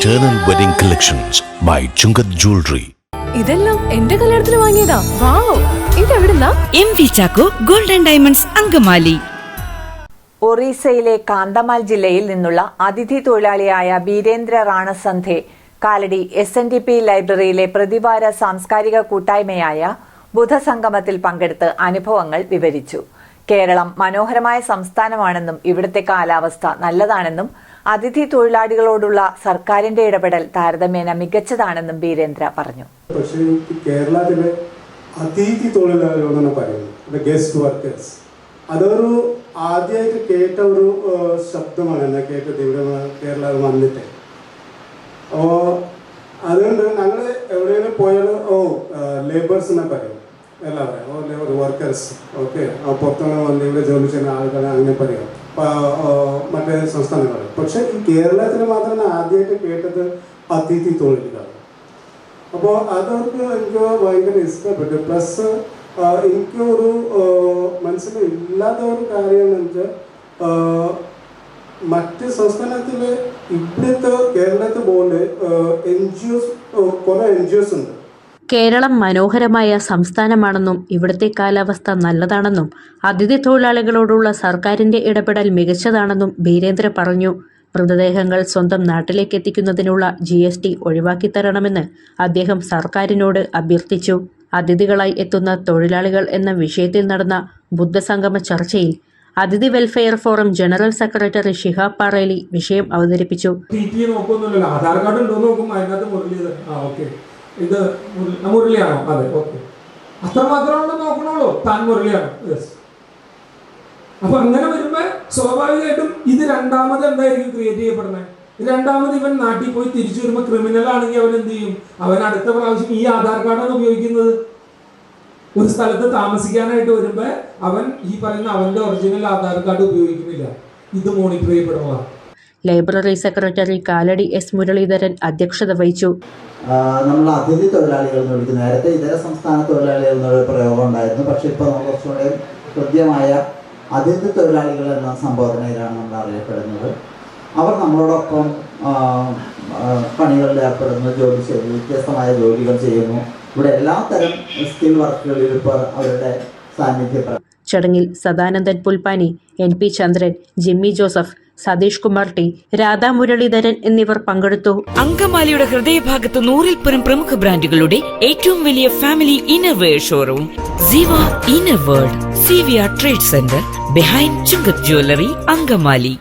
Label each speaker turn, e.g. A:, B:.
A: Eternal Wedding Collections by Chungath Jewelry.
B: ഇതെല്ലാം എന്റെ കല്യാണത്തിന് വാങ്ങിയതാ. Wow. ഇതെവിടുന്നാ?
C: M V Chacko golden diamonds Angamaly.
D: ഒറീസയിലെ Kandhamal ജില്ലയിൽ നിന്നുള്ള അതിഥി തൊഴിലാളിയായ Birendra Ranasandhe Kalady S N D P ലൈബ്രറിയിലെ പ്രതിവാര സാംസ്കാരിക കൂട്ടായ്മയായ ബുധസംഗമത്തിൽ പങ്കെടുത്ത് അനുഭവങ്ങൾ വിവരിച്ചു. കേരളം മനോഹരമായ സംസ്ഥാനമാണെന്നും ഇവിടുത്തെ കാലാവസ്ഥ നല്ലതാണെന്നും അതിഥി തൊഴിലാളികളോടുള്ള സർക്കാരിന്റെ ഇടപെടൽ താരതമ്യേന മികച്ചതാണെന്നും ബീരേന്ദ്ര പറഞ്ഞു.
E: പക്ഷേ കേരളത്തിലെ അതിഥി തൊഴിലാളികളെന്നാണ് ഗസ്റ്റ് വർക്കേഴ്സ് അതൊരു ആദ്യമായിട്ട് കേട്ട ഒരു ശബ്ദമാണ്. എന്നെ കേട്ടത്? ഇവിടെ കേരള വന്നിട്ട്. അപ്പോൾ അതുകൊണ്ട് ഞങ്ങൾ എവിടെയെങ്കിലും പോയാൽ ഓ ലേബേഴ്സ് എന്നെ പറയും. എല്ലാവരും ഓ ലേബർ വർക്കേഴ്സ് ഓക്കെ. പുറത്തുനിന്ന് വന്ന് ഇവിടെ ജോലി ചെയ്യുന്ന ആളുകളെ അങ്ങനെ പറയും. മറ്റേ സംസ്ഥാനങ്ങൾ പക്ഷേ കേരളത്തിൽ മാത്രമാണ് ആദ്യമായിട്ട് കേട്ടത് അതിഥി തൊഴിലാണ് അപ്പോൾ അതവർക്ക് എനിക്ക് ഭയങ്കര ഇഷ്ടപ്പെട്ടു. പ്ലസ് എനിക്ക് ഒരു മനസ്സിൽ ഇല്ലാത്ത ഒരു കാര്യമെന്ന് വെച്ചാൽ മറ്റ് സംസ്ഥാനത്തിൽ ഇവിടുത്തെ കേരളത്തെ പോലെ എൻ ജി ഒസ് കുറേ എൻ ജി ഒസ് ഉണ്ട്.
F: കേരളം മനോഹരമായ സംസ്ഥാനമാണെന്നും ഇവിടുത്തെ കാലാവസ്ഥ നല്ലതാണെന്നും അതിഥി തൊഴിലാളികളോടുള്ള സർക്കാരിന്റെ ഇടപെടൽ മികച്ചതാണെന്നും ബീരേന്ദ്ര പറഞ്ഞു. മൃതദേഹങ്ങൾ സ്വന്തം നാട്ടിലേക്ക് എത്തിക്കുന്നതിനുള്ള ജി എസ് ടി ഒഴിവാക്കി തരണമെന്ന് അദ്ദേഹം സർക്കാരിനോട് അഭ്യർത്ഥിച്ചു. അതിഥികളായി എത്തുന്ന തൊഴിലാളികൾ എന്ന വിഷയത്തിൽ നടന്ന ബുദ്ധസംഗമ ചർച്ചയിൽ അതിഥി welfare forum general secretary Shihab Pareli വിഷയം അവതരിപ്പിച്ചു.
G: ആധാർ കാർഡ് ഉണ്ടോ നോക്കും ഇത് അതെ നോക്കണുള്ളൂ. താൻ മുരളിയാണ്. യെസ്. അപ്പൊ അങ്ങനെ വരുമ്പോ സ്വാഭാവികമായിട്ടും ഇത് രണ്ടാമത് എന്തായിരിക്കും ക്രിയേറ്റ് ചെയ്യപ്പെടുന്നത്? രണ്ടാമത് ഇവൻ നാട്ടിൽ പോയി തിരിച്ചു വരുമ്പോൾ ക്രിമിനൽ ആണെങ്കിൽ അവൻ എന്ത് ചെയ്യും? അവൻ അടുത്ത പ്രാവശ്യം ഈ ആധാർ കാർഡാണ് ഉപയോഗിക്കുന്നത്. ഒരു സ്ഥലത്ത് താമസിക്കാനായിട്ട് വരുമ്പോ അവൻ ഈ പറയുന്ന അവന്റെ ഒറിജിനൽ ആധാർ കാർഡ് ഉപയോഗിക്കുന്നില്ല. ഇത് monitor ചെയ്യപ്പെടുന്നതാണ്
F: library secretary Kalady S Muraleedharan അധ്യക്ഷത വഹിച്ചു.
H: നമ്മൾ അതിഥി തൊഴിലാളികൾ എന്ന് വിളിക്കുന്നത് നേരത്തെ ഇതര സംസ്ഥാന തൊഴിലാളികൾ എന്നൊരു പ്രയോഗം ഉണ്ടായിരുന്നു. പക്ഷെ ഇപ്പോൾ നമ്മൾ കുറച്ചുകൂടെ കൃത്യമായ അതിഥി തൊഴിലാളികൾ എന്ന സംബോധനയിലാണ് നമ്മൾ അറിയപ്പെടുന്നത്. അവർ നമ്മളോടൊപ്പം പണികളിൽ ഏർപ്പെടുന്നു ജോലി ചെയ്യുന്നു വ്യത്യസ്തമായ ജോലികൾ ചെയ്യുന്നു. ഇവിടെ എല്ലാ തരം സ്കിൽ വർക്കുകളിൽ ഇപ്പോൾ അവരുടെ സാന്നിധ്യം
F: ചടങ്ങിൽ Sadanandan Pulpani N P Chandran Jimmy Joseph Satheesh Kumar T Radha Muraleedharan എന്നിവർ പങ്കെടുത്തു.
C: അങ്കമാലിയുടെ ഹൃദയഭാഗത്ത് നൂറിൽ പരം പ്രമുഖ ബ്രാൻഡുകളുടെ ഏറ്റവും വലിയ family innerwear showroom Siva inner world C V R trade centre behind Chungath jewellery Angamaly